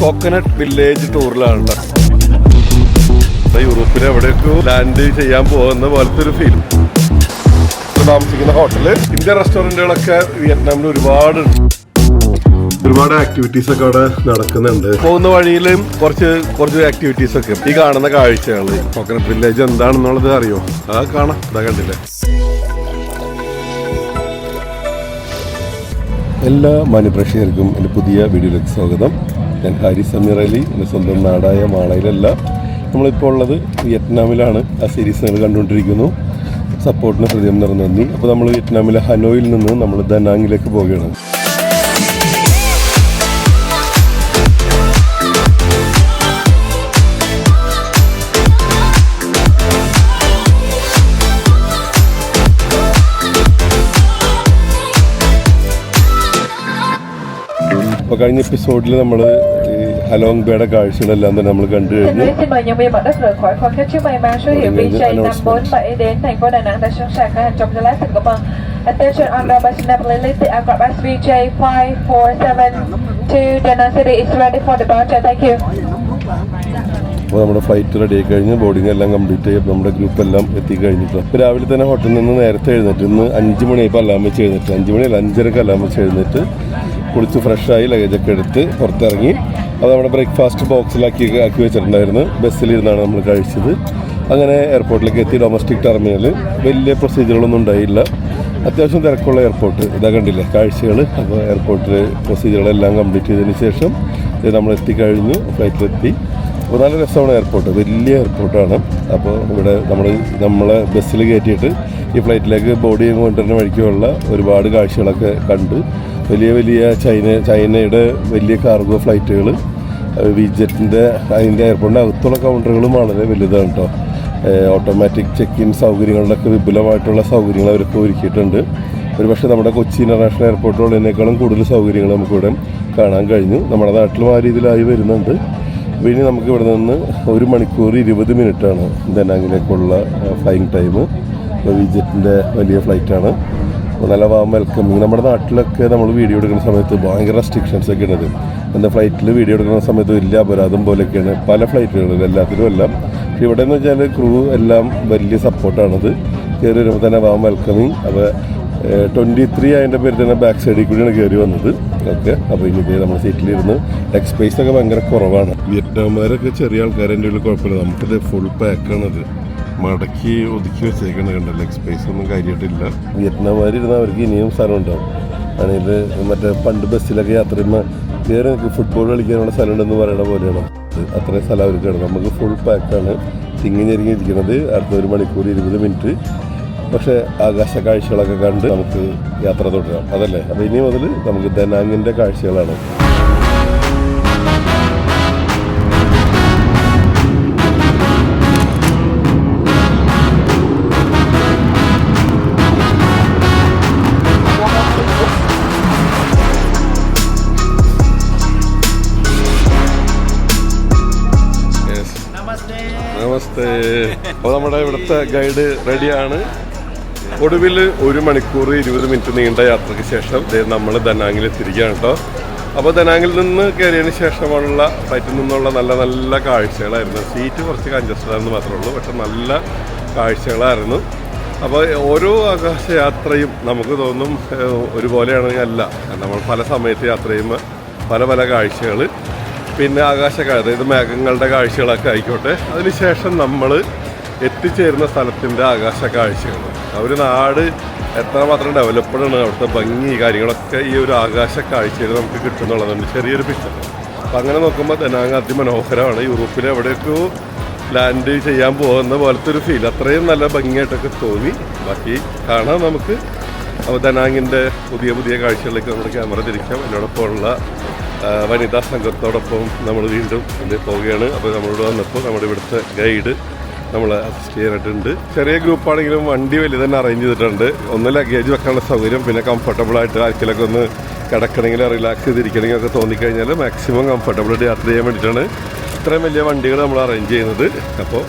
Coconut village ടൂറിലാണ് ട്ടോ. ഇവിടെ യൂറോപ്പിൽ എവിടെയൊക്കെ ലാൻഡ് ചെയ്യാൻ പോകുന്ന പോലത്തെ ഒരു ഫീൽ താമസിക്കുന്ന ഹോട്ടൽ ഇന്ത്യൻ റെസ്റ്റോറന്റുകളൊക്കെ വിയറ്റ്നാമിൽ ഒരുപാട് ഒരുപാട് ആക്ടിവിറ്റീസ് ഒക്കെ അവിടെ നടക്കുന്നുണ്ട്. പോകുന്ന വഴിയിലും കുറച്ച് കുറച്ച് ആക്ടിവിറ്റീസ് ഒക്കെ ഈ കാണുന്ന കാഴ്ചകൾ കോക്കനട്ട് വില്ലേജ് എന്താണെന്നുള്ളത് അറിയോ? ആ കാണാം. ഇതാ കണ്ടില്ലേ? എല്ലാ മാന്യപ്രേക്ഷകർക്കും എന്റെ പുതിയ വീഡിയോയിലേക്ക് സ്വാഗതം. ഞാൻ ഹാരി സമീർ അലി എന്റെ സ്വന്തം നാടായ മാളയിലല്ല. നമ്മളിപ്പോൾ ഉള്ളത് വിയറ്റ്നാമിലാണ്. ആ സീരീസ് നിങ്ങൾ കണ്ടുകൊണ്ടിരിക്കുന്നു. സപ്പോർട്ടിന് ഹൃദയം നിറഞ്ഞു നന്ദി. അപ്പോൾ നമ്മൾ വിയറ്റ്നാമിലെ ഹനോയിൽ നിന്ന് നമ്മൾ ദനാങ്ങിലേക്ക് പോവുകയാണ്. കഴിഞ്ഞ എപ്പിസോഡിൽ നമ്മൾ ഈ ഹലോങ് ബേയുടെ കാഴ്ചകളെല്ലാം തന്നെ നമ്മൾ കണ്ടു കഴിഞ്ഞു. അപ്പോൾ നമ്മുടെ ഫ്ലൈറ്റ് റെഡി ആയി കഴിഞ്ഞ് ബോർഡിംഗ് എല്ലാം കംപ്ലീറ്റ് ചെയ്യുമ്പോൾ നമ്മുടെ ഗ്രൂപ്പ് എല്ലാം എത്തിക്കഴിഞ്ഞിട്ട് അപ്പോൾ രാവിലെ തന്നെ ഹോട്ടലിൽ നിന്ന് നേരത്തെ എഴുന്നേറ്റ്. ഇന്ന് അഞ്ച് മണിയായപ്പോൾ അല്ലാമ്പ് വെച്ച് എഴുന്നേറ്റ്. അഞ്ച് മണി അല്ല അഞ്ചരക്ക് അല്ലാമ്പ് വെച്ച് എഴുന്നേറ്റ്. കുളിച്ച് ഫ്രഷായി ലഗേജൊക്കെ എടുത്ത് പുറത്തിറങ്ങി. അത് നമ്മുടെ ബ്രേക്ക്ഫാസ്റ്റ് ബോക്സിലാക്കി ആക്കി വെച്ചിട്ടുണ്ടായിരുന്നു. ബസ്സിലിരുന്നാണ് നമ്മൾ കഴിച്ചത്. അങ്ങനെ എയർപോർട്ടിലേക്ക് എത്തി ഡൊമസ്റ്റിക് ടെർമിനൽ വലിയ പ്രൊസീജിയറുകളൊന്നും ഉണ്ടായില്ല. അത്യാവശ്യം തിരക്കുള്ള എയർപോർട്ട് ഇതാ കണ്ടില്ലേ കാഴ്ചകൾ അപ്പോൾ എയർപോർട്ടിൽ പ്രൊസീജിയറുകളെല്ലാം കംപ്ലീറ്റ് ചെയ്തതിന് ശേഷം ഇത് നമ്മൾ എത്തിക്കഴിഞ്ഞു ഫ്ലൈറ്റിലെത്തി അപ്പോൾ നല്ല രസമാണ് എയർപോർട്ട് വലിയ എയർപോർട്ടാണ് അപ്പോൾ ഇവിടെ നമ്മൾ നമ്മളെ ബസ്സിൽ കയറ്റിയിട്ട് ഈ ഫ്ലൈറ്റിലേക്ക് ബോഡി കൊണ്ടുവരുന്ന വഴിക്കുള്ള ഒരുപാട് കാഴ്ചകളൊക്കെ കണ്ടു. വലിയ വലിയ ചൈന ചൈനയുടെ വലിയ കാർഗോ ഫ്ലൈറ്റുകൾ വിജറ്റിന്റെ അതിന്റെ എയർപോർട്ടിന്റെ അകത്തുള്ള കൗണ്ടറുകളും വളരെ വലുതാണ് കേട്ടോ ഓട്ടോമാറ്റിക് ചെക്ക് ഇൻ സൗകര്യങ്ങളിലൊക്കെ വിപുലമായിട്ടുള്ള സൗകര്യങ്ങൾ അവർക്ക് ഒരുക്കിയിട്ടുണ്ട്. ഒരു പക്ഷേ നമ്മുടെ കൊച്ചി ഇന്റർനാഷണൽ എയർപോർട്ടുകളിനേക്കാളും കൂടുതൽ സൗകര്യങ്ങൾ നമുക്കിവിടെ കാണാൻ കഴിഞ്ഞു. നമ്മുടെ നാട്ടിലും ആ രീതിയിലായി വരുന്നുണ്ട്. പിന്നെ നമുക്ക് ഇവിടെ നിന്ന് ഒരു മണിക്കൂർ ഇരുപത് മിനിറ്റാണ് ദനാങ്ങിലേക്കുള്ള ഫ്ലൈയിങ് ടൈം വിജറ്റിന്റെ വലിയ ഫ്ലൈറ്റാണ് നല്ല വാം വെൽക്കമിങ് നമ്മുടെ നാട്ടിലൊക്കെ നമ്മൾ വീഡിയോ എടുക്കുന്ന സമയത്ത് ഭയങ്കര റെസ്ട്രിക്ഷൻസ് ഒക്കെ ഉണ്ട് എന്താ ഫ്ലൈറ്റിൽ വീഡിയോ എടുക്കുന്ന സമയത്ത് വലിയ അപരാധം പോലെയൊക്കെയാണ് പല ഫ്ലൈറ്റുകളിലും എല്ലാത്തിലും എല്ലാം പക്ഷേ ഇവിടെ എന്ന് വെച്ചാൽ ക്രൂ എല്ലാം വലിയ സപ്പോർട്ടാണത് കയറി വരുമ്പോൾ തന്നെ വാം വെൽക്കമിങ് അപ്പോൾ ട്വന്റി ത്രീ അതിന്റെ പേര് തന്നെ ബാക്ക് സൈഡിൽ കൂടിയാണ് കയറി വന്നത്. ഓക്കെ. അപ്പോൾ ഇനി നമ്മൾ സീറ്റിലിരുന്ന് ലെഗ് സ്പേസ് ഒക്കെ ഭയങ്കര കുറവാണ്. വിയറ്റ്നാമുകാരൊക്കെ ചെറിയ ആൾക്കാരെ ഉള്ളിൽ കുഴപ്പമില്ല. നമുക്കിത് ഫുൾ പാക്കാണത് മടക്കി ഒതുക്കി വെച്ചേക്കണ കണ്ട? ലെഗ് സ്പേസ് ഒന്നും കാര്യമായിട്ടില്ല വിയറ്റ്നാമുകാരിരുന്ന അവർക്ക് ഇനിയും സ്ഥലം ഉണ്ടാവും ആണെങ്കിൽ മറ്റേ പണ്ട് ബസ്സിലൊക്കെ യാത്ര ചെയ്യുമ്പോൾ വേറെ എനിക്ക് ഫുട്ബോൾ കളിക്കാനുള്ള സ്ഥലം ഉണ്ടെന്ന് പറയുന്ന പോലെയാണ് അത്രയും സ്ഥലം അവർക്ക് അവർക്കാണ്. നമുക്ക് ഫുൾ പാക്കാണ് തിങ്ങി ഞെരുങ്ങി ഇരിക്കുന്നത്. അടുത്ത ഒരു മണിക്കൂർ ഇരുപത് മിനിറ്റ്. പക്ഷേ ആകാശ കാഴ്ചകളൊക്കെ കണ്ട് നമുക്ക് യാത്ര തുടരാം. അതല്ലേ? അപ്പോൾ ഇനി മുതൽ നമുക്ക് ദനാങ്ങിന്റെ കാഴ്ചകളാണ്. അപ്പോൾ നമ്മുടെ ഇവിടുത്തെ ഗൈഡ് റെഡിയാണ്. ഒടുവിൽ ഒരു മണിക്കൂർ ഇരുപത് മിനിറ്റ് നീണ്ട യാത്രയ്ക്ക് ശേഷം നമ്മൾ ദനാങ്ങിൽ എത്തിരിക്കുകയാണ് കേട്ടോ. അപ്പോൾ ദനാങ്ങിൽ നിന്ന് കയറിയതിന് ശേഷമുള്ള ഫ്ലൈറ്റിൽ നിന്നുള്ള നല്ല നല്ല കാഴ്ചകളായിരുന്നു. സീറ്റ് കുറച്ച് കഞ്ചസ്റ്റഡ് ആണെന്ന് മാത്രമേ ഉള്ളൂ പക്ഷെ നല്ല കാഴ്ചകളായിരുന്നു. അപ്പോൾ ഓരോ ആകാശയാത്രയും നമുക്ക് തോന്നും ഒരുപോലെയാണെങ്കിൽ അല്ല. നമ്മൾ പല സമയത്ത് യാത്ര ചെയ്യുമ്പോൾ പല പല കാഴ്ചകൾ പിന്നെ ആകാശ കാഴ്ച അതായത് മേഘങ്ങളുടെ കാഴ്ചകളൊക്കെ ആയിക്കോട്ടെ. അതിനുശേഷം നമ്മൾ എത്തിച്ചേരുന്ന സ്ഥലത്തിന്റെ ആകാശ കാഴ്ചകൾ ആ ഒരു നാട് എത്രമാത്രം ഡെവലപ്ഡ് ആണ് അവിടുത്തെ ഭംഗി കാര്യങ്ങളൊക്കെ ഈ ഒരു ആകാശ കാഴ്ചയിൽ നമുക്ക് കിട്ടുന്നുള്ളതാണ് ചെറിയൊരു പിക്ചർ അപ്പം അങ്ങനെ നോക്കുമ്പോൾ ദനാങ് അതിമനോഹരമാണ്. യൂറോപ്പിലെ എവിടെയൊക്കെയോ ലാൻഡ് ചെയ്യാൻ പോകുന്ന പോലത്തെ ഒരു ഫീൽ അത്രയും നല്ല ഭംഗിയായിട്ടൊക്കെ തോന്നി. ബാക്കി കാണാം നമുക്ക്. അപ്പോൾ ദനാങ്ങിന്റെ പുതിയ പുതിയ കാഴ്ചകളിലേക്ക് നമ്മുടെ ക്യാമറ തിരിക്കാം. എന്നോടൊപ്പം ഉള്ള ആ, വനിതാ സംഘത്തോടൊപ്പം നമ്മൾ വീണ്ടും പോവുകയാണ്. അപ്പോൾ നമ്മളോട് വന്നപ്പോൾ നമ്മുടെ ഇവിടുത്തെ ഗൈഡ് നമ്മൾ അസിസ്റ്റ് ചെയ്യാനായിട്ടുണ്ട്. ചെറിയ ഗ്രൂപ്പാണെങ്കിലും വണ്ടി വലിയ തന്നെ അറേഞ്ച് ചെയ്തിട്ടുണ്ട്. ഒന്ന് ലഗേജ് വെക്കാനുള്ള സൗകര്യം പിന്നെ കംഫർട്ടബിൾ ആയിട്ട് ആർക്കിലൊക്കെ ഒന്ന് കിടക്കണമെങ്കിൽ റിലാക്സ് ചെയ്തിരിക്കണമെങ്കിൽ ഒക്കെ തോന്നിക്കഴിഞ്ഞാൽ മാക്സിമം കംഫർട്ടബിൾ ആയിട്ട് യാത്ര ചെയ്യാൻ വേണ്ടിയിട്ടാണ് ഇത്രയും വലിയ വണ്ടികൾ നമ്മൾ അറേഞ്ച് ചെയ്യുന്നത്. അപ്പോൾ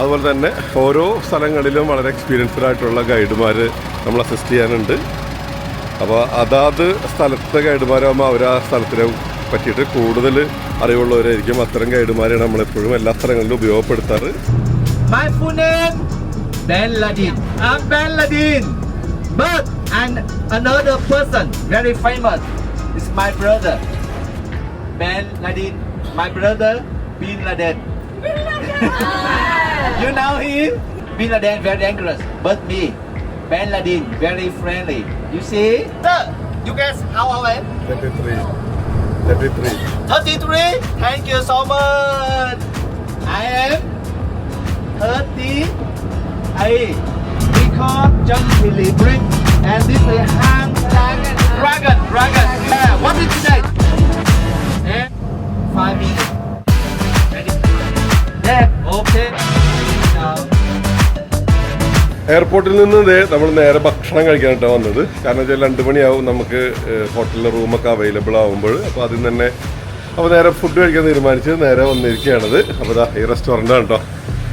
അതുപോലെ തന്നെ ഓരോ സ്ഥലങ്ങളിലും വളരെ എക്സ്പീരിയൻസ്ഡ് ആയിട്ടുള്ള ഗൈഡുമാർ നമ്മൾ അസിസ്റ്റ് ചെയ്യാനുണ്ട്. അപ്പോൾ അതാത് സ്ഥലത്തെ ഗൈഡുമാരാകുമ്പോൾ അവർ ആ സ്ഥലത്തിലെ പറ്റിയിട്ട് കൂടുതൽ അറിവുള്ളവരായിരിക്കും അത്തരം ഗൈഡുമാരെയാണ് നമ്മളെപ്പോഴും എല്ലാ സ്ഥലങ്ങളിലും ഉപയോഗപ്പെടുത്താറ് My full name Ben Ladin. I'm Ben Ladin. But and another person very famous is my brother. Ben Ladin. My brother Bin Laden. you know him? Bin Laden very dangerous. But me, Ben Ladin very friendly. You see? Sir, you guys how old I am? 33. 33. 33? Thank you so much. I am 38. Because just delivery and this is hand dragon. Dragon, dragon. Yeah. What is today? Eh? Five minutes. Ready? Yeah. Okay. എയർപോർട്ടിൽ നിന്ന് നമ്മൾ നേരെ ഭക്ഷണം കഴിക്കാനായിട്ടാണ് വന്നത്. കാരണം വെച്ചാൽ രണ്ട് മണിയാവും നമുക്ക് ഹോട്ടലിലെ റൂമൊക്കെ അവൈലബിൾ ആകുമ്പോൾ അപ്പോൾ അതിൽ തന്നെ അപ്പോൾ നേരെ ഫുഡ് കഴിക്കാൻ തീരുമാനിച്ച് നേരെ വന്നിരിക്കുകയാണത്. അപ്പോൾ ദാ ഈ റെസ്റ്റോറന്റ് കേട്ടോ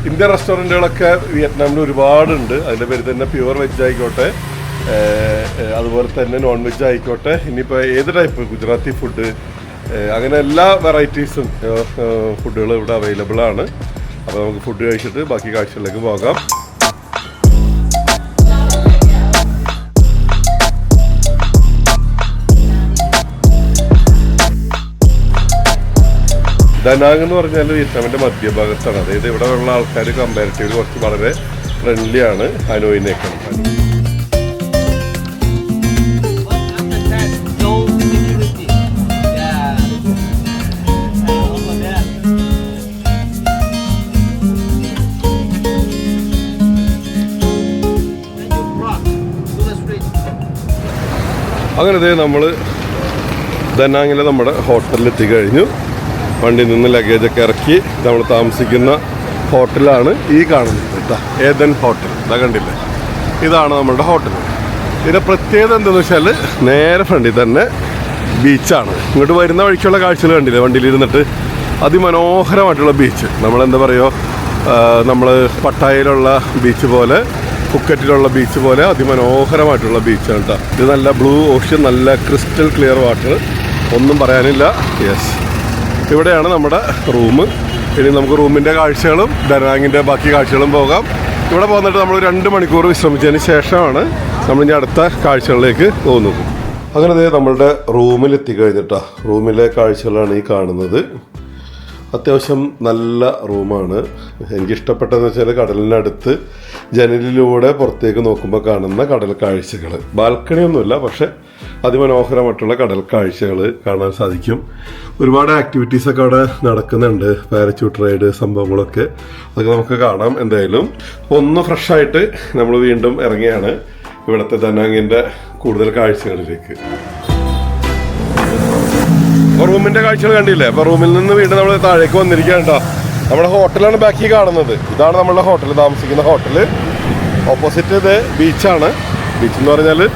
ഇന്ത്യൻ റെസ്റ്റോറന്റുകളൊക്കെ വിയറ്റ്നാമിൽ ഒരുപാടുണ്ട്. അതിന്റെ പേര് തന്നെ പ്യുവർ വെജ് ആയിക്കോട്ടെ അതുപോലെ തന്നെ നോൺ വെജ് ആയിക്കോട്ടെ. ഇനിയിപ്പോൾ ഏത് ടൈപ്പ് ഗുജറാത്തി ഫുഡ് അങ്ങനെ എല്ലാ വെറൈറ്റീസും ഫുഡുകൾ ഇവിടെ അവൈലബിൾ ആണ്. അപ്പോൾ നമുക്ക് ഫുഡ് കഴിച്ചിട്ട് ബാക്കി കാഴ്ചകളിലേക്ക് പോകാം. ദനാങ് എന്ന് പറഞ്ഞാൽ വിയറ്റ്നാമിന്റെ മധ്യഭാഗത്താണ് അതായത് ഇവിടെ ഉള്ള ആൾക്കാർ കമ്പാരിറ്റീവ്ലി കുറച്ച് വളരെ ഫ്രണ്ട്ലി ആണ് ഹനോയിനേക്കാൾ. അങ്ങനെ നമ്മൾ ദനാങ്ങിലെ നമ്മുടെ ഹോട്ടലിൽ എത്തിക്കഴിഞ്ഞു വണ്ടിയിൽ നിന്ന് ലഗേജൊക്കെ ഇറക്കി നമ്മൾ താമസിക്കുന്ന ഹോട്ടലാണ് ഈ കാണുന്നത് കേട്ടോ. Ethan hotel. ഇതാ കണ്ടില്ലേ? ഇതാണ് നമ്മുടെ ഹോട്ടൽ. ഇതിന്റെ പ്രത്യേകത എന്താണെന്ന് വെച്ചാൽ നേരെ ഫ്രണ്ടിൽ തന്നെ ബീച്ചാണ്. ഇങ്ങോട്ട് വരുന്ന വഴിക്കുള്ള കാഴ്ചകൾ കണ്ടില്ലേ? വണ്ടിയിലിരുന്നിട്ട് അതിമനോഹരമായിട്ടുള്ള ബീച്ച്. നമ്മളെന്താ പറയുക? നമ്മൾ പട്ടായയിലുള്ള ബീച്ച് പോലെ പുക്കറ്റിലുള്ള ബീച്ച് പോലെ അതിമനോഹരമായിട്ടുള്ള ബീച്ചാണ് കേട്ടോ. ഇത് നല്ല ബ്ലൂ ഓഷ്യൻ നല്ല ക്രിസ്റ്റൽ ക്ലിയർ വാട്ടർ. ഒന്നും പറയാനില്ല. യെസ് ഇവിടെയാണ് നമ്മുടെ റൂം. ഇനി നമുക്ക് റൂമിന്റെ കാഴ്ചകളും ഡനാങ്ങിന്റെ ബാക്കി കാഴ്ചകളും പോകാം. ഇവിടെ പോന്നിട്ട് നമ്മൾ രണ്ട് മണിക്കൂർ വിശ്രമിച്ചതിന് ശേഷമാണ് നമ്മൾ ഇനി അടുത്ത കാഴ്ചകളിലേക്ക് പോകുന്നത്. അങ്ങനെ അതേ നമ്മളുടെ റൂമിൽ കഴിഞ്ഞിട്ടാ റൂമിലെ കാഴ്ചകളാണ് ഈ കാണുന്നത്. അത്യാവശ്യം നല്ല റൂമാണ്. എനിക്കിഷ്ടപ്പെട്ടതെന്ന് വെച്ചാൽ കടലിനടുത്ത് ജനലിലൂടെ പുറത്തേക്ക് നോക്കുമ്പോൾ കാണുന്ന കടൽ കാഴ്ചകൾ ബാൽക്കണിയൊന്നുമില്ല പക്ഷെ അതിമനോഹരമായിട്ടുള്ള കടൽ കാഴ്ചകൾ കാണാൻ സാധിക്കും. ഒരുപാട് ആക്ടിവിറ്റീസ് ഒക്കെ അവിടെ നടക്കുന്നുണ്ട്. പാരച്യൂട്ട് റൈഡ് സംഭവങ്ങളൊക്കെ. അതൊക്കെ നമുക്ക് കാണാം എന്തായാലും. ഒന്ന് ഫ്രഷായിട്ട് നമ്മൾ വീണ്ടും ഇറങ്ങിയാണ് ഇവിടുത്തെ ദനാങ്ങിന്റെ കൂടുതൽ കാഴ്ചകളിലേക്ക്. റൂമിന്റെ കാഴ്ചകൾ കണ്ടില്ലേ? അപ്പൊ റൂമിൽ നിന്ന് വീണ്ടും നമ്മൾ താഴേക്ക് വന്നിരിക്കുകയാണ് കേട്ടോ. നമ്മുടെ ഹോട്ടലാണ് ബാക്കി കാണുന്നത്. ഇതാണ് നമ്മുടെ ഹോട്ടൽ. താമസിക്കുന്ന ഹോട്ടൽ ഓപ്പോസിറ്റ് ഇത് ബീച്ചാണ് ബീച്ച് എന്ന് പറഞ്ഞാൽ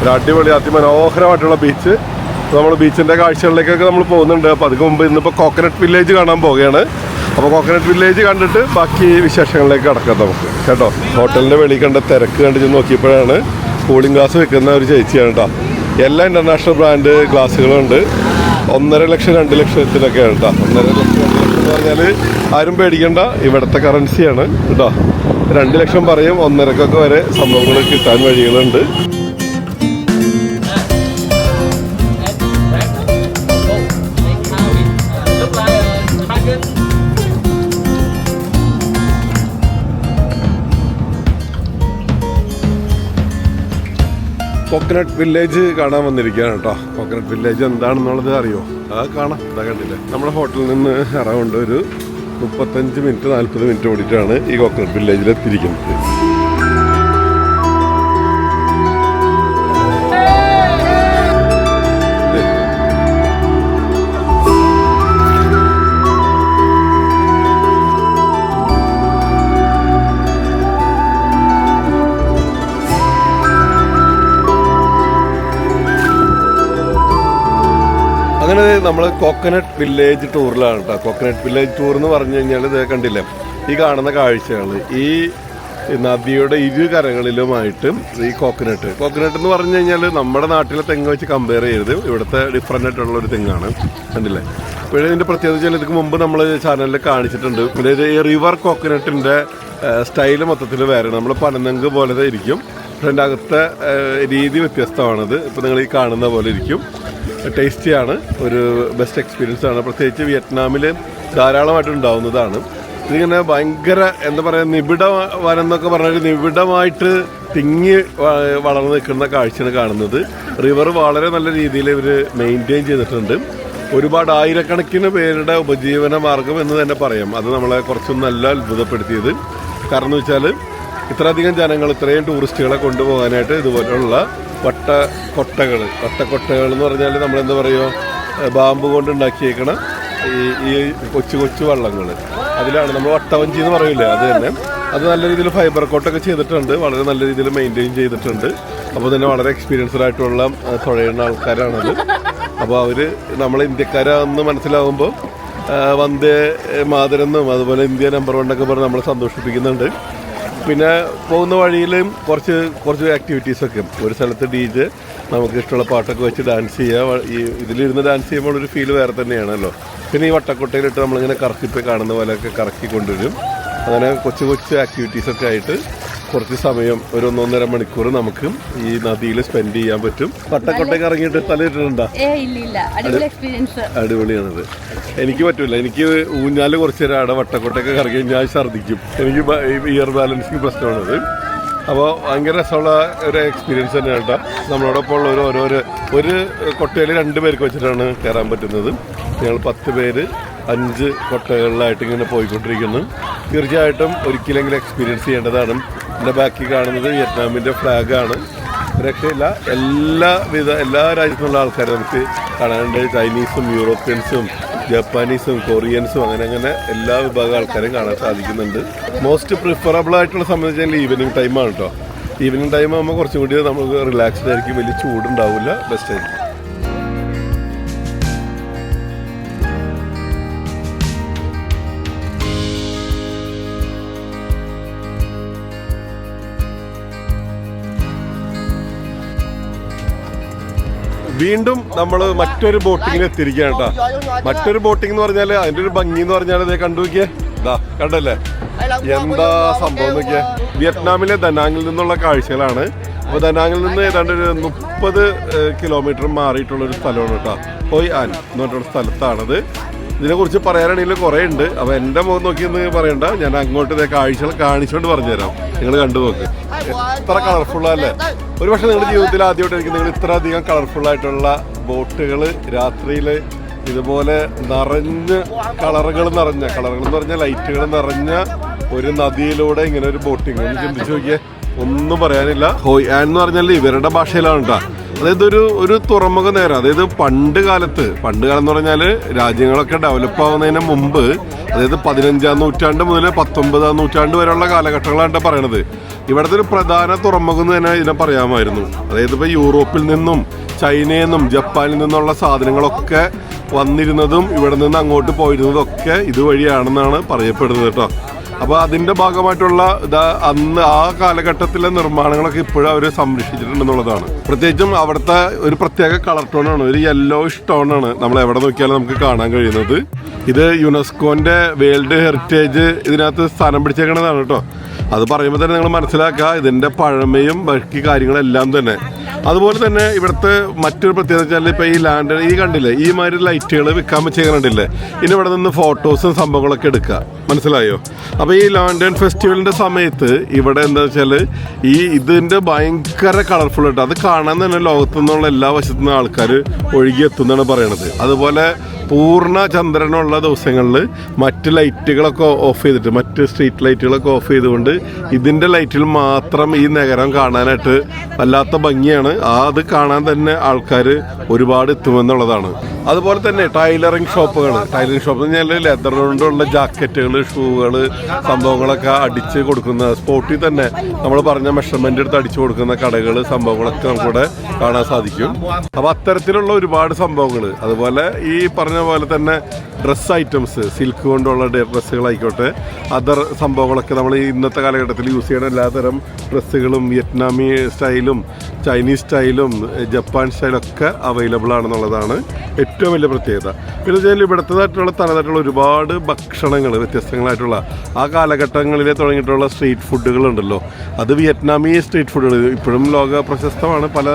ഒരു അടിപൊളി അതിമനോഹരമായിട്ടുള്ള ബീച്ച് നമ്മൾ ബീച്ചിന്റെ കാഴ്ചകളിലേക്കൊക്കെ നമ്മൾ പോകുന്നുണ്ട്. അപ്പോൾ അതിന് മുമ്പ് ഇന്നിപ്പോൾ കോക്കനട്ട് വില്ലേജ് കാണാൻ പോവുകയാണ്. അപ്പോൾ കോക്കനട്ട് വില്ലേജ് കണ്ടിട്ട് ബാക്കി വിശേഷങ്ങളിലേക്ക് കടക്കാം നമുക്ക്. കേട്ടോ? ഹോട്ടലിന്റെ വെളിയിൽ കണ്ട തിരക്ക് കണ്ടു ചെന്ന് നോക്കിയപ്പോഴാണ് കൂളിംഗ് ഗ്ലാസ് വെക്കുന്ന ഒരു ചേച്ചിയാണ് കേട്ടോ എല്ലാ ഇന്റർനാഷണൽ ബ്രാൻഡ് ഗ്ലാസ്സുകളുണ്ട് ഒന്നര ലക്ഷം രണ്ട് ലക്ഷത്തിലൊക്കെയാണ് കേട്ടോ ഒന്നര ലക്ഷം രണ്ട് ലക്ഷം എന്ന് പറഞ്ഞാൽ ആരും പേടിക്കേണ്ട. ഇവിടുത്തെ കറൻസിയാണ് കേട്ടോ രണ്ട് ലക്ഷം പറയും ഒന്നരക്കൊക്കെ വരെ സംഭവങ്ങൾ കിട്ടാൻ വഴികളുണ്ട്. കോക്കനട്ട് വില്ലേജ് കാണാൻ വന്നിരിക്കുകയാണ് കേട്ടോ. കോക്കനട്ട് വില്ലേജ് എന്താണെന്നുള്ളത് അറിയോ? അത് കാണാം. അതാ കണ്ടില്ലേ? നമ്മുടെ ഹോട്ടലിൽ നിന്ന് അറൗണ്ട് ഒരു മുപ്പത്തഞ്ച് മിനിറ്റ് നാൽപ്പത് മിനിറ്റ് ഓടിയിട്ടാണ് ഈ കോക്കനട്ട് വില്ലേജിൽ എത്തിയിരിക്കുന്നത്. നമ്മൾ കോക്കനട്ട് വില്ലേജ് ടൂറിലാണ് കേട്ടോ. കോക്കനട്ട് വില്ലേജ് ടൂർ എന്ന് പറഞ്ഞു കഴിഞ്ഞാൽ ഇത് കണ്ടില്ലേ? ഈ കാണുന്ന കാഴ്ചകൾ ഈ നദിയുടെ ഇരു കരകളിലുമായിട്ട് ഈ കോക്കനട്ട് കോക്കനട്ട് എന്ന് പറഞ്ഞു കഴിഞ്ഞാൽ നമ്മുടെ നാട്ടിലെ തെങ്ങ് വെച്ച് കമ്പയർ ചെയ്യരുത്. ഇവിടുത്തെ ഡിഫറെന്റ് ആയിട്ടുള്ള ഒരു തെങ്ങാണ്. കണ്ടില്ലേ? പിന്നെ ഇതിന്റെ പ്രത്യേകത ഇതിന് മുമ്പ് നമ്മൾ ചാനലിൽ കാണിച്ചിട്ടുണ്ട്. അതായത് ഈ റിവർ കോക്കനട്ടിന്റെ സ്റ്റൈൽ മൊത്തത്തിൽ വേറെ. നമ്മൾ പനനങ്ക് പോലെ ഇരിക്കും. അതിന്റെ രീതി വ്യത്യസ്തമാണിത്. ഇപ്പോൾ നിങ്ങൾ ഈ കാണുന്ന പോലെ ഇരിക്കും. ടേസ്റ്റിയാണ്. ഒരു ബെസ്റ്റ് എക്സ്പീരിയൻസ് ആണ്. പ്രത്യേകിച്ച് വിയറ്റ്നാമിൽ ധാരാളമായിട്ട് ഉണ്ടാവുന്നതാണ്. ഇതിങ്ങനെ ഭയങ്കര എന്താ പറയുക നിബിഡ വനം എന്നൊക്കെ പറഞ്ഞാൽ നിബിഡമായിട്ട് തിങ്ങി വളർന്നു നിൽക്കുന്ന കാഴ്ചയാണ് കാണുന്നത്. റിവർ വളരെ നല്ല രീതിയിൽ ഇവർ മെയിന്റെയിൻ ചെയ്തിട്ടുണ്ട്. ഒരുപാട് ആയിരക്കണക്കിന് പേരുടെ ഉപജീവന മാർഗം എന്ന് തന്നെ പറയാം. അത് നമ്മളെ കുറച്ചും നല്ല അത്ഭുതപ്പെടുത്തിയത്. കാരണം എന്ന് വെച്ചാൽ ഇത്രയധികം ജനങ്ങൾ ഇത്രയും ടൂറിസ്റ്റുകളെ കൊണ്ടുപോകാനായിട്ട് ഇതുപോലുള്ള വട്ട കൊട്ടകൾ. വട്ടക്കൊട്ടകൾ എന്ന് പറഞ്ഞാൽ നമ്മൾ എന്താ പറയുക ബാമ്പ് കൊണ്ട് ഉണ്ടാക്കിയേക്കണ ഈ ഈ കൊച്ചു കൊച്ചു വള്ളങ്ങൾ അതിലാണ് നമ്മൾ വട്ടവഞ്ചി എന്ന് പറയില്ലേ അത് തന്നെ. അത് നല്ല രീതിയിൽ ഫൈബർ കോട്ടൊക്കെ ചെയ്തിട്ടുണ്ട് വളരെ നല്ല രീതിയിൽ മെയിന്റെയിൻ ചെയ്തിട്ടുണ്ട്. അപ്പോൾ തന്നെ വളരെ എക്സ്പീരിയൻസ്ഡ് ആയിട്ടുള്ള തുഴയുന്ന ആൾക്കാരാണത്. അപ്പോൾ അവർ നമ്മൾ ഇന്ത്യക്കാരാണെന്ന് മനസ്സിലാവുമ്പോൾ വന്ദേ മാതരെന്നും അതുപോലെ ഇന്ത്യ നമ്പർ വൺ ഒക്കെ പറഞ്ഞ് നമ്മളെ സന്തോഷിപ്പിക്കുന്നുണ്ട്. പിന്നെ പോകുന്ന വഴിയിലും കുറച്ച് കുറച്ച് ആക്ടിവിറ്റീസൊക്കെ ഒരു സ്ഥലത്ത് ഡി ജെ നമുക്ക് ഇഷ്ടമുള്ള പാട്ടൊക്കെ വെച്ച് ഡാൻസ് ചെയ്യുക ഈ ഇതിലിരുന്ന് ഡാൻസ് ചെയ്യുമ്പോൾ ഒരു ഫീൽ വേറെ തന്നെയാണല്ലോ. പിന്നെ ഈ വട്ടക്കൊട്ടയിലിട്ട് നമ്മളിങ്ങനെ കറക്കിപ്പോയി കാണുന്ന പോലെയൊക്കെ കറക്കി കൊണ്ടുവരും അങ്ങനെ കൊച്ചു കൊച്ചു ആക്ടിവിറ്റീസൊക്കെ ആയിട്ട് കുറച്ച് സമയം ഒരു ഒന്നൊന്നര മണിക്കൂർ നമുക്ക് ഈ നദിയിൽ സ്പെൻഡ് ചെയ്യാൻ പറ്റും. പട്ടക്കൊട്ടയ്ക്ക് ഇറങ്ങിയിട്ട് എക്സ്പീരിയൻസ് അടിപൊളിയാണത്. എനിക്ക് പറ്റൂല. എനിക്ക് ഊഞ്ഞാൽ കുറച്ച് നേരം അവിടെ വട്ടക്കൊട്ടൊക്കെ കറങ്ങി ഞാൻ ഛർദ്ദിക്കും. എനിക്ക് ഇയർ ബാലൻസിങ് പ്രശ്നമാണത്. അപ്പോൾ ഭയങ്കര രസമുള്ള ഒരു എക്സ്പീരിയൻസ് തന്നെയാണ് കേട്ടോ. നമ്മളോടൊപ്പം ഉള്ള ഒരു ഓരോരോ ഒരു കൊട്ടയിൽ രണ്ട് പേർക്ക് വെച്ചിട്ടാണ് കയറാൻ പറ്റുന്നത്. ഞങ്ങൾ പത്ത് പേര് അഞ്ച് കൊട്ടകളിലായിട്ട് ഇങ്ങനെ പോയിക്കൊണ്ടിരിക്കുന്നു. തീർച്ചയായിട്ടും ഒരിക്കലെങ്കിലും എക്സ്പീരിയൻസ് ചെയ്യേണ്ടതാണ്. എന്റെ ബാക്കി കാണുന്നത് വിയറ്റ്നാമിന്റെ ഫ്ലാഗാണ്. രക്ഷയില്ല എല്ലാവിധ എല്ലാ രാജ്യത്തുള്ള ആൾക്കാരും നമുക്ക് കാണാനുണ്ട്. ചൈനീസും യൂറോപ്യൻസും ജപ്പാനീസും കൊറിയൻസും അങ്ങനെ അങ്ങനെ എല്ലാ വിഭാഗം ആൾക്കാരും കാണാൻ സാധിക്കുന്നുണ്ട്. മോസ്റ്റ് പ്രിഫറബിൾ ആയിട്ടുള്ള കഴിഞ്ഞാൽ ഈവനിങ് ടൈമാണ് കേട്ടോ ഈവനിങ് ടൈം ആകുമ്പോൾ കുറച്ചും കൂടി നമുക്ക് റിലാക്സ്ഡ് ആയിരിക്കും. വലിയ ചൂടുണ്ടാവില്ല ബെസ്റ്റ് ആയിരിക്കും. വീണ്ടും നമ്മൾ മറ്റൊരു ബോട്ടിങ്ങിൽ എത്തിയിരിക്കുകയാണ് കേട്ടോ മറ്റൊരു ബോട്ടിംഗ് എന്ന് പറഞ്ഞാൽ അതിന്റെ ഒരു ഭംഗി എന്ന് പറഞ്ഞാൽ ഇതേ കണ്ടു നോക്കിയേ. ഇതാ കണ്ടല്ലേ? എന്താ സംഭവം നോക്കിയേ? വിയറ്റ്നാമിലെ ദനാങ്ങിൽ നിന്നുള്ള കാഴ്ചകളാണ്. അപ്പോൾ ദനാങ്ങിൽ നിന്ന് ഏതാണ്ട് ഒരു മുപ്പത് കിലോമീറ്റർ മാറിയിട്ടുള്ള ഒരു സ്ഥലമാണ് കേട്ടോ ഹോയ് ആൻ എന്ന് പറഞ്ഞിട്ടുള്ള സ്ഥലത്താണത്. ഇതിനെക്കുറിച്ച് പറയാനാണെങ്കിൽ കുറേ ഉണ്ട് അപ്പോൾ എന്റെ മുഖം നോക്കിയെന്ന് പറയണ്ട. ഞാൻ അങ്ങോട്ട് ഇതേ കാഴ്ചകൾ കാണിച്ചുകൊണ്ട് പറഞ്ഞുതരാം. നിങ്ങൾ കണ്ടു നോക്ക്. എത്ര കളർഫുള്ളല്ലേ ഒരു പക്ഷേ നിങ്ങളുടെ ജീവിതത്തിൽ ആദ്യമായിട്ടായിരിക്കും നിങ്ങൾ ഇത്ര അധികം കളർഫുള്ളായിട്ടുള്ള ബോട്ടുകൾ രാത്രിയിൽ ഇതുപോലെ നിറഞ്ഞ് കളറുകൾ നിറഞ്ഞ കളറുകൾ എന്ന് പറഞ്ഞാൽ ലൈറ്റുകൾ നിറഞ്ഞ ഒരു നദിയിലൂടെ ഇങ്ങനെ ഒരു ബോട്ടിങ്. ചിന്തിച്ചു നോക്കിയേ. ഒന്നും പറയാനില്ല. ഹോയ് ആൻ എന്ന് പറഞ്ഞാൽ ഇവരുടെ ഭാഷയിലാണ് കേട്ടോ അതായത് ഒരു ഒരു തുറമുഖ നേരം. അതായത് പണ്ട് കാലത്ത് പണ്ട് കാലം എന്ന് പറഞ്ഞാൽ രാജ്യങ്ങളൊക്കെ ഡെവലപ്പ് ആവുന്നതിന് മുമ്പ് അതായത് പതിനഞ്ചാം നൂറ്റാണ്ട് മുതൽ പത്തൊമ്പതാം നൂറ്റാണ്ട് വരെയുള്ള കാലഘട്ടങ്ങളാണ് പറയണത്. ഇവിടുത്തെ ഒരു പ്രധാന തുറമുഖം എന്ന് തന്നെ ഇതിനെ പറയാമായിരുന്നു. അതായത് ഇപ്പോൾ യൂറോപ്പിൽ നിന്നും ചൈനയിൽ നിന്നും ജപ്പാനിൽ നിന്നുള്ള സാധനങ്ങളൊക്കെ വന്നിരുന്നതും ഇവിടെ നിന്ന് അങ്ങോട്ട് പോയിരുന്നതും ഒക്കെ ഇതുവഴിയാണെന്നാണ് പറയപ്പെടുന്നത് കേട്ടോ അപ്പോൾ അതിന്റെ ഭാഗമായിട്ടുള്ള ഇതാ അന്ന് ആ കാലഘട്ടത്തിലെ നിർമ്മാണങ്ങളൊക്കെ ഇപ്പോഴും അവർ സംരക്ഷിച്ചിട്ടുണ്ടെന്നുള്ളതാണ് പ്രത്യേകിച്ചും അവിടുത്തെ ഒരു പ്രത്യേക കളർ ടോണാണ് ഒരു യെല്ലോ ടോണാണ് നമ്മൾ എവിടെ നോക്കിയാലും നമുക്ക് കാണാൻ കഴിയുന്നത്. ഇത് യുനെസ്കോന്റെ വേൾഡ് ഹെറിറ്റേജ് ഇതിനകത്ത് സ്ഥാനം പിടിച്ചേക്കണതാണ് കേട്ടോ. അത് പറയുമ്പോൾ തന്നെ നിങ്ങൾ മനസ്സിലാക്കുക ഇതിന്റെ പഴമയും ബാക്കി കാര്യങ്ങളെല്ലാം തന്നെ. അതുപോലെ തന്നെ ഇവിടുത്തെ മറ്റൊരു പ്രത്യേകത വെച്ചാൽ ഇപ്പോൾ ഈ ലാൻഡ് ഈ കണ്ടില്ലേ ഈ മാതിരി ലൈറ്റുകൾ വിൽക്കാൻ വെച്ച് കണ്ടില്ലേ ഇനി ഇവിടെ നിന്ന് ഫോട്ടോസും സംഭവങ്ങളൊക്കെ എടുക്കുക. മനസ്സിലായോ? അപ്പോൾ ഈ ലാൻഡൻ ഫെസ്റ്റിവലിന്റെ സമയത്ത് ഇവിടെ എന്താ വെച്ചാൽ ഈ ഇതിന്റെ ഭയങ്കര കളർഫുൾ ആയിട്ട് അത് കാണാൻ തന്നെ ലോകത്തു നിന്നുള്ള എല്ലാ വശത്തു നിന്നും ആൾക്കാർ ഒഴുകിയെത്തുന്നതാണ് പറയണത്. അതുപോലെ പൂർണ ചന്ദ്രനുള്ള ദിവസങ്ങളിൽ മറ്റ് ലൈറ്റുകളൊക്കെ ഓഫ് ചെയ്തിട്ട് മറ്റ് സ്ട്രീറ്റ് ലൈറ്റുകളൊക്കെ ഓഫ് ചെയ്തുകൊണ്ട് ഇതിന്റെ ലൈറ്റിൽ മാത്രം ഈ നഗരം കാണാനായിട്ട് വല്ലാത്ത ഭംഗിയാണ്. അത് കാണാൻ തന്നെ ആൾക്കാർ ഒരുപാട് എത്തുമെന്നുള്ളതാണ്. അതുപോലെ തന്നെ ടൈലറിങ് ഷോപ്പുകൾ. ടൈലറിങ് ഷോപ്പ് എന്ന് പറഞ്ഞാൽ ലെതർ കൊണ്ടുള്ള ജാക്കറ്റുകൾ ഷൂകൾ സംഭവങ്ങളൊക്കെ അടിച്ച് കൊടുക്കുന്ന സ്പോട്ടിൽ തന്നെ നമ്മൾ പറഞ്ഞ മെഷർമെന്റ് എടുത്ത് അടിച്ച് കൊടുക്കുന്ന കടകൾ സംഭവങ്ങളൊക്കെ നമുക്കിവിടെ കാണാൻ സാധിക്കും. അപ്പോൾ അത്തരത്തിലുള്ള ഒരുപാട് സംഭവങ്ങൾ. അതുപോലെ ഈ പറഞ്ഞ പോലെ തന്നെ ഡ്രസ്സ് ഐറ്റംസ് സിൽക്ക് കൊണ്ടുള്ള ഡ്രസ്സുകളായിക്കോട്ടെ അതർ സംഭവങ്ങളൊക്കെ നമ്മൾ ഇന്നത്തെ കാലഘട്ടത്തിൽ യൂസ് ചെയ്യുന്ന എല്ലാതരം ഡ്രസ്സുകളും വിയറ്റ്നാമി സ്റ്റൈലും ചൈനീസ് സ്റ്റൈലും ജപ്പാൻ സ്റ്റൈലൊക്കെ അവൈലബിൾ ആണെന്നുള്ളതാണ് ഏറ്റവും വലിയ പ്രത്യേകത. പിന്നെ വെച്ചാൽ ഇവിടുത്തേതായിട്ടുള്ള തനതായിട്ടുള്ള ഒരുപാട് ഭക്ഷണങ്ങൾ വ്യത്യസ്തങ്ങളായിട്ടുള്ള ആ കാലഘട്ടങ്ങളിൽ തുടങ്ങിയിട്ടുള്ള സ്ട്രീറ്റ് ഫുഡുകളുണ്ടല്ലോ അത് വിയറ്റ്നാമി സ്ട്രീറ്റ് ഫുഡുകൾ ഇപ്പോഴും ലോക പ്രശസ്തമാണ്. പല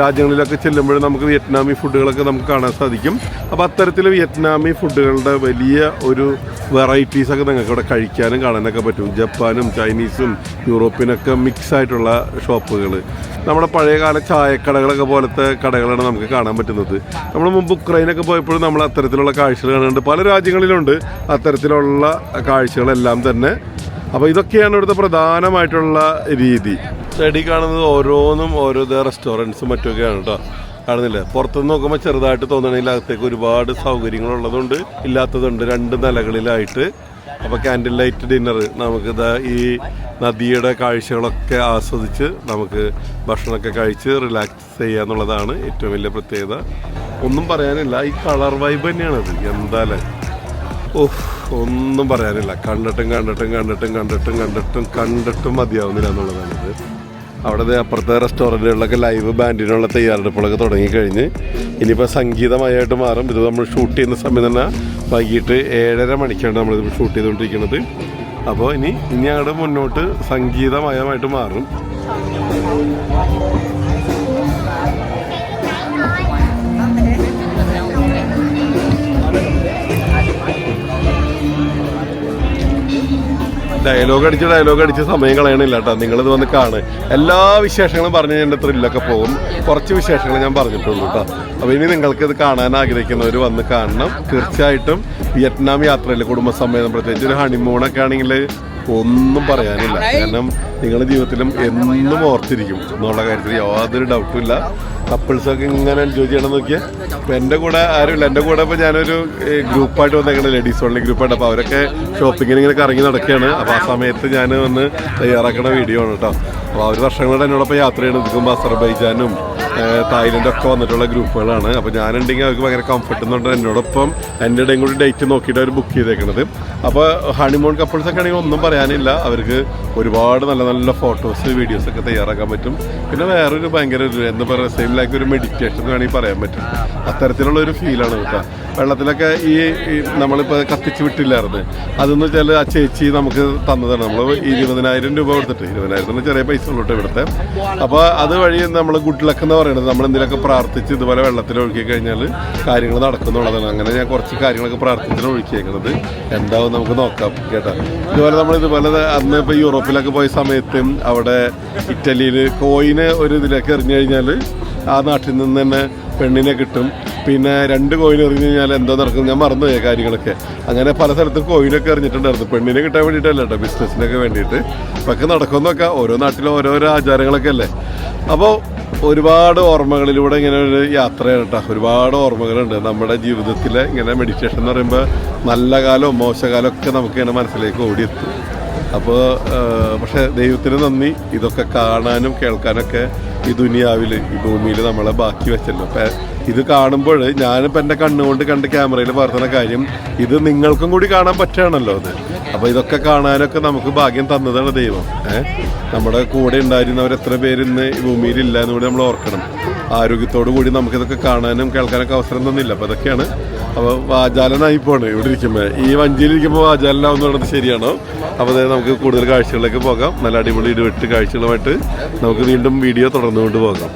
രാജ്യങ്ങളിലൊക്കെ ചെല്ലുമ്പോഴും നമുക്ക് വിയറ്റ്നാമി ഫുഡുകളൊക്കെ നമുക്ക് കാണാൻ സാധിക്കും. അപ്പോൾ അത്തരത്തിൽ വിയറ്റ്നാമി ഫുഡുകളുടെ വലിയ ഒരു വെറൈറ്റീസ് ഒക്കെ നിങ്ങൾക്ക് ഇവിടെ കഴിക്കാനും കാണാനൊക്കെ പറ്റും. ജപ്പാനും ചൈനീസും യൂറോപ്പിനൊക്കെ മിക്സ് ആയിട്ടുള്ള ഷോപ്പുകൾ. നമ്മുടെ പഴയകാല ചായക്കടകളൊക്കെ പോലത്തെ കടകളാണ് നമുക്ക് കാണാൻ പറ്റുന്നത്. നമ്മൾ മുമ്പ് ഉക്രൈനൊക്കെ പോയപ്പോഴും നമ്മൾ അത്തരത്തിലുള്ള കാഴ്ചകൾ കാണുന്നുണ്ട് പല രാജ്യങ്ങളിലുണ്ട് അത്തരത്തിലുള്ള കാഴ്ചകളെല്ലാം തന്നെ. അപ്പോൾ ഇതൊക്കെയാണ് ഇവിടുത്തെ പ്രധാനമായിട്ടുള്ള രീതി. സ്റ്റഡി കാണുന്നത് ഓരോന്നും ഓരോ റെസ്റ്റോറന്റ്സും മറ്റൊക്കെയാണ് കേട്ടോ കാണുന്നില്ലേ. പുറത്തുനിന്ന് നോക്കുമ്പോൾ ചെറുതായിട്ട് തോന്നണില്ല അകത്തേക്ക് ഒരുപാട് സൗകര്യങ്ങളുള്ളതുണ്ട്. ഇല്ലാത്തതുണ്ട് രണ്ട് നിലകളിലായിട്ട്. അപ്പോൾ ക്യാൻഡിൽ ലൈറ്റ് ഡിന്നർ നമുക്ക് ഈ നദിയുടെ കാഴ്ചകളൊക്കെ ആസ്വദിച്ച് നമുക്ക് ഭക്ഷണമൊക്കെ കഴിച്ച് റിലാക്സ് ചെയ്യുക എന്നുള്ളതാണ് ഏറ്റവും വലിയ പ്രത്യേകത. ഒന്നും പറയാനില്ല. ഈ കളർ വൈബ് തന്നെയാണത് എന്തായാലും. ഓഹ് ഒന്നും പറയാനില്ല. കണ്ടിട്ടും കണ്ടിട്ടും കണ്ടിട്ടും കണ്ടിട്ടും കണ്ടിട്ടും കണ്ടിട്ടും മതിയാവുന്നില്ല എന്നുള്ളതാണിത്. അവിടെ അപ്പുറത്തെ റെസ്റ്റോറന്റുകളിലൊക്കെ ലൈവ് ബാൻഡിനുള്ള തയ്യാറെടുപ്പുകളൊക്കെ തുടങ്ങിക്കഴിഞ്ഞ്. ഇനിയിപ്പോൾ സംഗീതമായിട്ട് മാറും. ഇത് നമ്മൾ ഷൂട്ട് ചെയ്യുന്ന സമയം തന്നെ വൈകിട്ട് ഏഴര മണിക്കാണ് നമ്മളിത് ഷൂട്ട് ചെയ്തുകൊണ്ടിരിക്കുന്നത്. അപ്പോൾ ഇനി ഇനി അങ്ങോട്ട് മുന്നോട്ട് സംഗീതമയമായിട്ട് മാറും. ഡയലോഗ് അടിച്ച് ഡയലോഗ് അടിച്ച് സമയം കളയണില്ല കേട്ടോ. നിങ്ങളിത് വന്ന് കാണ്. എല്ലാ വിശേഷങ്ങളും പറഞ്ഞ് എന്റെ ത്രില്ലൊക്കെ പോകും. കുറച്ച് വിശേഷങ്ങൾ ഞാൻ പറഞ്ഞിട്ടുള്ളൂ കേട്ടോ. അപ്പോൾ ഇനി നിങ്ങൾക്ക് ഇത് കാണാൻ ആഗ്രഹിക്കുന്നവർ വന്ന് കാണണം. തീർച്ചയായിട്ടും വിയറ്റ്നാം യാത്രയിൽ കുടുംബസമേതം പ്രത്യേകിച്ച് ഒരു ഹണിമൂണൊക്കെ ആണെങ്കിൽ ഒന്നും പറയാനില്ല. കാരണം നിങ്ങളുടെ ജീവിതത്തിലും എന്നും ഓർത്തിരിക്കും. എന്നുള്ള കാര്യത്തിൽ യാതൊരു ഡൗട്ടും ഇല്ല. കപ്പിൾസൊക്കെ ഇങ്ങനെ എൻജോയ് ചെയ്യണം നോക്കിയാൽ ഇപ്പം എന്റെ കൂടെ ആരുമില്ല. എന്റെ കൂടെ ഇപ്പോൾ ഞാനൊരു ഗ്രൂപ്പായിട്ട് വന്നേക്കണ. ലേഡീസ് ഓൺലി ഗ്രൂപ്പായിട്ട് അപ്പോൾ അവരൊക്കെ ഷോപ്പിങ്ങിന് ഇങ്ങനെ കറങ്ങി നടക്കുകയാണ്. അപ്പോൾ ആ സമയത്ത് ഞാൻ വന്ന് തയ്യാറാക്കണ വീഡിയോ ആണ് കേട്ടോ. അപ്പോൾ അവർ വർഷങ്ങളുടെ എന്നോടൊപ്പം യാത്ര ചെയ്യണം. നിൽക്കുമ്പോൾ അസർബൈജാനും തായ്ലൻഡ് ഒക്കെ വന്നിട്ടുള്ള ഗ്രൂപ്പുകളാണ്. അപ്പോൾ ഞാനുണ്ടെങ്കിൽ അവർക്ക് ഭയങ്കര കംഫർട്ട് എന്നുണ്ട് എന്നോടൊപ്പം എന്റെ ഇടയും കൂടി ഡേറ്റ് നോക്കിയിട്ട് അവർ ബുക്ക് ചെയ്തേക്കണത്. അപ്പോൾ ഹണിമൂൺ കപ്പിൾസ് ഒക്കെ ആണെങ്കിൽ ഒന്നും പറയാനില്ല. അവർക്ക് ഒരുപാട് നല്ല നല്ല ഫോട്ടോസ് വീഡിയോസ് ഒക്കെ തയ്യാറാക്കാൻ പറ്റും. പിന്നെ വേറൊരു ഭയങ്കര ഒരു എന്താ പറയുക സെയിം ലൈക്ക് ഒരു മെഡിറ്റേഷൻ വേണമെങ്കിൽ പറയാൻ പറ്റും. അത്തരത്തിലുള്ള ഒരു ഫീലാണ് കേട്ടോ. വെള്ളത്തിലൊക്കെ ഈ നമ്മളിപ്പോൾ കത്തിച്ച് വിട്ടില്ലായിരുന്നു. അതെന്ന് വെച്ചാൽ ആ ചേച്ചി നമുക്ക് തന്നതാണ്. നമ്മൾ ഇരുപതിനായിരം രൂപ കൊടുത്തിട്ട്. ഇരുപതിനായിരത്തിന് ചെറിയ പൈസ ഉള്ളിട്ട് ഇവിടുത്തെ. അപ്പോൾ അത് വഴി നമ്മൾ ഗുഡ് ലക്ക് എന്ന് പറയുന്നത് നമ്മൾ എന്തെങ്കിലുമൊക്കെ പ്രാർത്ഥിച്ച് ഇതുപോലെ വെള്ളത്തിൽ ഒഴുക്കി കഴിഞ്ഞാൽ കാര്യങ്ങൾ നടക്കുന്നുള്ളതാണ്. അങ്ങനെ ഞാൻ കുറച്ച് കാര്യങ്ങളൊക്കെ പ്രാർത്ഥിച്ചിട്ട് ഒഴുക്കിയേക്കുന്നത് എന്താവും നമുക്ക് നോക്കാം കേട്ടോ. ഇതുപോലെ നമ്മൾ ഇതുപോലെ അന്ന് ഇപ്പോൾ യൂറോപ്പിലൊക്കെ പോയ സമയത്ത് അവിടെ ഇറ്റലിയിൽ കോയിന് ഒരു ഇതിലേക്ക് എറിഞ്ഞു കഴിഞ്ഞാൽ ആ നാട്ടിൽ നിന്ന് തന്നെ പെണ്ണിനെ കിട്ടും. പിന്നെ രണ്ട് കോയിൻ എറിഞ്ഞു കഴിഞ്ഞാൽ എന്തോ നടക്കും. ഞാൻ മറന്നുപോയ കാര്യങ്ങളൊക്കെ. അങ്ങനെ പല സ്ഥലത്തും കോയിനൊക്കെ എറിഞ്ഞിട്ടുണ്ടായിരുന്നു. പെണ്ണിനെ കിട്ടാൻ വേണ്ടിയിട്ടല്ല ബിസിനസ്സിനൊക്കെ വേണ്ടിയിട്ട്. ഇപ്പൊക്കെ നടക്കുന്നൊക്കെ ഓരോ നാട്ടിലും ഓരോരോ ആചാരങ്ങളൊക്കെ അല്ലേ? അപ്പോൾ ഒരുപാട് ഓർമ്മകളിലൂടെ ഇങ്ങനെ ഒരു യാത്രയാണ് കേട്ടോ. ഒരുപാട് ഓർമ്മകളുണ്ട്. നമ്മുടെ ജീവിതത്തിൽ ഇങ്ങനെ മെഡിറ്റേഷൻ എന്ന് പറയുമ്പോൾ നല്ല കാലവും മോശകാലവും ഒക്കെ നമുക്ക് ഇങ്ങനെ മനസ്സിലേക്ക് ഓടിയെത്തും. അപ്പോൾ പക്ഷേ ദൈവത്തിന് നന്ദി. ഇതൊക്കെ കാണാനും കേൾക്കാനൊക്കെ ഈ ദുനിയാവിൽ ഈ ഭൂമിയിൽ നമ്മളെ ബാക്കി വെച്ചല്ലോ. അപ്പം ഇത് കാണുമ്പോൾ ഞാനിപ്പോൾ എന്റെ കണ്ണുകൊണ്ട് കണ്ട് ക്യാമറയിൽ പകർത്തുന്ന കാര്യം ഇത് നിങ്ങൾക്കും കൂടി കാണാൻ പറ്റുകയാണല്ലോ അത്. അപ്പോൾ ഇതൊക്കെ കാണാനൊക്കെ നമുക്ക് ഭാഗ്യം തന്നതാണ് ദൈവം. ഏഹ് നമ്മുടെ കൂടെ ഉണ്ടായിരുന്നവർ എത്ര പേര് ഇന്ന് ഈ ഭൂമിയിൽ ഇല്ല എന്ന് നമ്മൾ ഓർക്കണം. ആരോഗ്യത്തോടു കൂടി നമുക്കിതൊക്കെ കാണാനും കേൾക്കാനൊക്കെ അവസരം തന്നില്ല. അപ്പോൾ അതൊക്കെയാണ് അപ്പോൾ വാചാലനായി പോണ്. ഇവിടെ ഇരിക്കുമ്പോൾ ഈ വഞ്ചിയിലിരിക്കുമ്പോൾ പറയുന്നത് ശരിയാണോ? അപ്പോൾ അതായത് നമുക്ക് കൂടുതൽ കാഴ്ചകളിലേക്ക് പോകാം. നല്ല അടിപൊളി ഇടിവെട്ട് കാഴ്ചകളുമായിട്ട് നമുക്ക് വീണ്ടും വീഡിയോ തുടർന്നുകൊണ്ട് പോകാം.